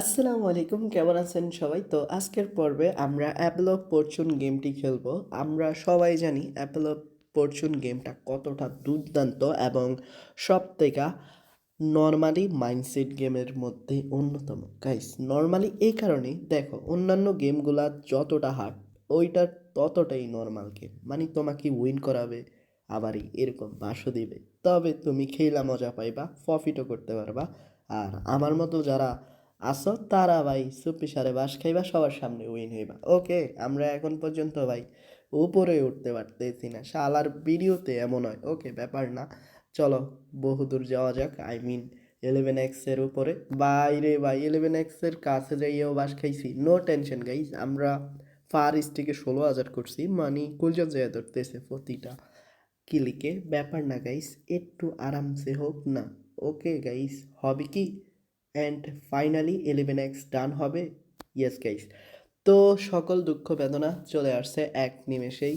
আসসালামু আলাইকুম, কেমন আছেন সবাই? তো আজকের পর্বে আমরা অ্যাপেল অফ ফরচুন গেমটি খেলব। আমরা সবাই জানি অ্যাপেল অফ ফরচুন গেমটা কতটা দুর্দান্ত এবং সব থেকে নর্মালি মাইন্ডসেট গেমের মধ্যে অন্যতম। গাইস নর্মালি এই কারণেই দেখো, অন্যান্য গেমগুলা যতটা হার্ড ওইটার ততটাই নর্মাল গেম মানে তোমাকে উইন করাবে আবারই এরকম বাসও দিবে। তবে তুমি খেলা মজা পাইবা প্রফিটও করতে পারবা। আর আমার মতো যারা আসো, তারা ভাই চুপি সারে বাস খাইবা, সবার সামনে উইন হইবা। ওকে আমরা এখন পর্যন্ত ভাই উপরে উঠতে পারতেছি না। শালার ভিডিওতে এমন হয়। ওকে ব্যাপার না। চলো, বহুদূর যাওয়া যাক। আই মিন ইলেভেন এক্সের উপরে। বাইরে ভাই ইলেভেন এক্সের কাছে যাইয়েও বাস খাইছি। নো টেনশন গাইজ আমরা ফার স্টিকে ষোলো হাজার করছি। মানে কুলজন জায়গা ধরতেছে প্রতিটা কিলিকে ব্যাপার না গাইস একটু আরামসে হোক না। ওকে গাইস হবে কি? And finally eleven X done হবে। ইয়েস গাইস তো সকল দুঃখ বেদনা চলে আসছে এক নিমেষেই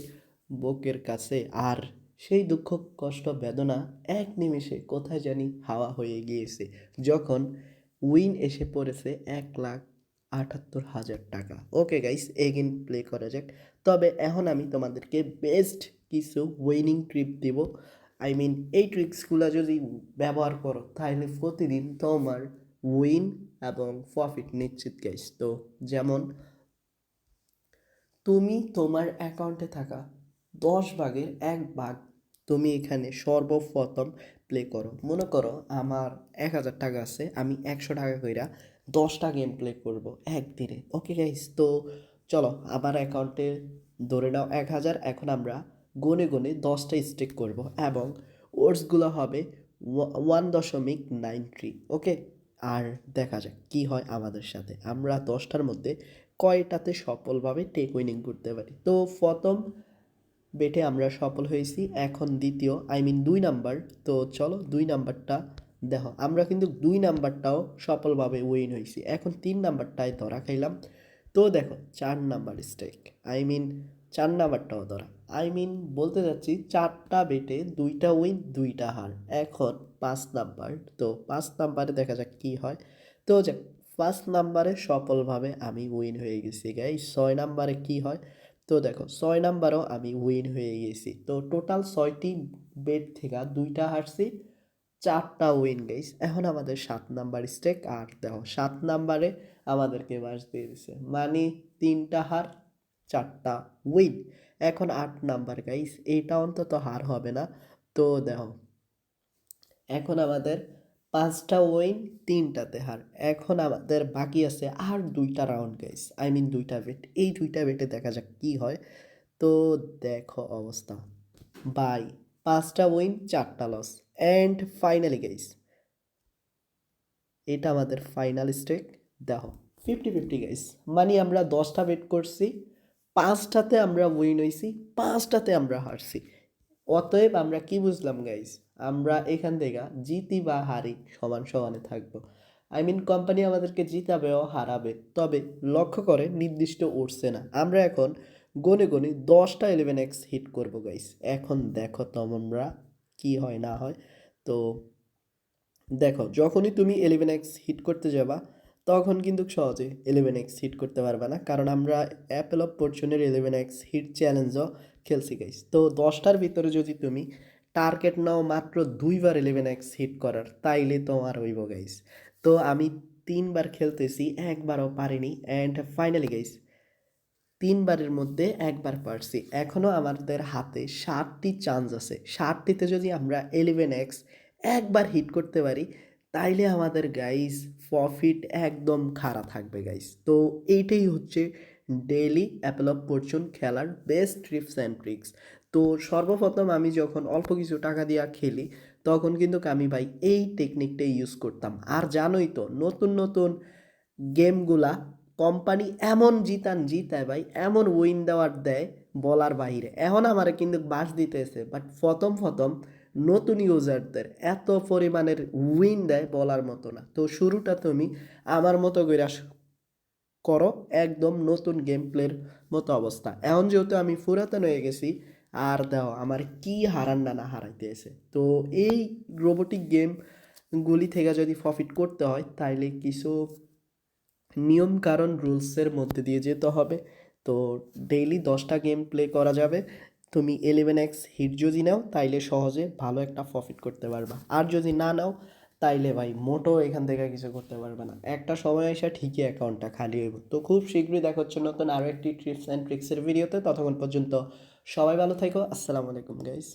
বুকের কাছে। আর সেই দুঃখ, কষ্ট, বেদনা এক নিমেষে কোথায় জানি হাওয়া হয়ে গিয়েছে। যখন উইন এসে পড়েছে এক লাখ আটাত্তর হাজার টাকা। ওকে গাইস এগেন প্লে করা যাক। তবে এখন আমি তোমাদেরকে বেস্ট কিছু উইনিং ট্রিপ দিব। আই মিন এই ট্রিক্সগুলো যদি ব্যবহার করো, তাহলে প্রতিদিন তোমার উইন এবং প্রফিট নিশ্চিত গাইস তো যেমন, তুমি তোমার অ্যাকাউন্টে থাকা দশ ভাগের এক ভাগ তুমি এখানে সর্বপ্রথম প্লে করো। মনে করো আমার এক হাজার টাকা আছে, আমি একশো টাকা কইরা দশটা গেম প্লে করব একদিনে। ওকে গাইস তো চলো আমার অ্যাকাউন্টে ধরে নাও এক হাজার, এখন আমরা গনে গনে দশটা স্টেক করব এবং ওর্সগুলো হবে ওয়ান দশমিক নাইন থ্রি ওকে আর দেখা যাক কি হয় আমাদের সাথে। আমরা দশটার মধ্যে কয়টাতে সফলভাবে টেক উইনিং করতে পারি? তো প্রথম বেটে আমরা সফল হয়েছি, এখন দ্বিতীয় আই মিন দুই নাম্বার তো চলো দুই নাম্বারটা দেখো। আমরা কিন্তু দুই নাম্বারটাও সফলভাবে উইন হয়েছি। এখন তিন নাম্বারটায় ধরা খাইলাম। তো দেখো, চার নাম্বার স্টেক আই মিন চার নাম্বারটাও ধরা আই মিন বলতে যাচ্ছি চারটা বেটে দুইটা উইন দুইটা হার। এখন পাঁচ নাম্বার। তো পাঁচ নাম্বারে দেখা যাক কি হয়। তো যাক, পাঁচ নাম্বারে সফলভাবে আমি উইন হয়ে গেছি গাই ছয় নাম্বারে কি হয়? তো দেখো, ছয় নাম্বারও আমি উইন হয়ে গেছি। তো টোটাল ছয়টি বেড থেকে দুইটা হারছি, চারটা উইন গাইস এখন আমাদের সাত নাম্বার স্টেক আর দেখো, সাত নাম্বারে আমাদেরকে বাস দিয়ে দিছে। মানে তিনটা হার চারটা উইন এখন আট নাম্বার গাইস এইটা অন্তত হার হবে না। তো দেখো, এখন আমাদের পাঁচটা উইন তিনটাতে হার। এখন আমাদের বাকি আছে আর দুইটা রাউন্ড গাইস আই মিন দুইটা বেট এই দুইটা বেটে দেখা যাক কি হয়। তো দেখো অবস্থা। বাই পাঁচটা উইন চারটা লস অ্যান্ড ফাইনালি গাইস এটা আমাদের ফাইনাল স্টেক দেখো ফিফটি ফিফটি গাইস মানে আমরা দশটা বেট করছি। পাঁচটাতে আমরা উইন হয়েছি পাঁচটাতে আমরা হারছি। অতএব আমরা কি বুঝলাম গাইস আমরা এখান থেকে জিতি বা হারি সমান সমানে থাকব। আই মিন কোম্পানি আমাদেরকে জিতাবেও হারাবে, তবে লক্ষ্য করে নির্দিষ্ট উঠছে না। আমরা এখন গনে গনে দশটা ইলেভেন এক্স হিট করব গাইস এখন দেখো তোমরা কি হয় না হয়। তো দেখো, যখনই তুমি ইলেভেন এক্স হিট করতে যাবা তখন কিন্তু সহজে ইলেভেন এক্স হিট করতে পারবে না। কারণ আমরা অ্যাপেল অফ ফরচুনের ইলেভেন এক্স হিট চ্যালেঞ্জও খেলছি গাইস তো দশটার ভিতরে যদি তুমি টার্গেট নাও মাত্র দুইবার ইলেভেন এক্স হিট করার, তাইলে তোমার হইব গাইস তো আমি তিনবার খেলতেছি, একবারও পারিনি অ্যান্ড ফাইনালি গাইস তিনবারের মধ্যে একবার পারছি। এখনও আমাদের হাতে ষাটটি চান্স আছে। ষাটটিতে যদি আমরা ইলেভেন এক্স একবার হিট করতে পারি তাইলে আমাদের গাইস প্রফিট একদম খাড়া থাকবে গাইস তো এইটাই হচ্ছে ডেইলি অ্যাপেল অফ ফরচুন খেলার বেস্ট ট্রিপস অ্যান্ড ট্রিক্স তো সর্বপ্রথম আমি যখন অল্প কিছু টাকা দিয়ে খেলি, তখন কিন্তু আমি ভাই এই টেকনিকটাই ইউজ করতাম। আর জানোই তো, নতুন নতুন গেমগুলা কোম্পানি এমন জিতান জিতায় ভাই, এমন উইন দেওয়ার দেয় বলার বাইরে এখন আমার কিন্তু বাস দিতেছে বাট প্রথম প্রথম নতুন ইউজারদের এত পরিমাণের উইন দেয় বলার মতো না। তো শুরুটা তুমি আমার মতো করে করো, একদম নতুন গেম প্লের মতো অবস্থা। এখন যেহেতু আমি পুরাতন হয়ে গেছি, আর দাও, আমার কি হারান না না হারাইতে এসে তো এই রোবোটিক গেমগুলি থেকে যদি প্রফিট করতে হয়, তাইলে কিছু নিয়ম কারণ রুলসের মধ্যে দিয়ে যেতে হবে। তো ডেইলি দশটা গেম প্লে করা যাবে। তুমি এলেভেন এক্স হিট যদি নাও, তাইলে সহজে ভালো একটা প্রফিট করতে পারবা। আর যদি না নাও, তাইলে ভাই মোটো এখান থেকে কিছু করতে পারবে না। একটা সময় এসে ঠিকই অ্যাকাউন্টটা খালি হইব। তো খুব শীঘ্রই দেখা হচ্ছে নতুন আরও একটি ট্রিপস অ্যান্ড ট্রিক্সের ভিডিওতে ততক্ষণ পর্যন্ত সবাই ভালো থাকো। আসসালামু আলাইকুম গাইস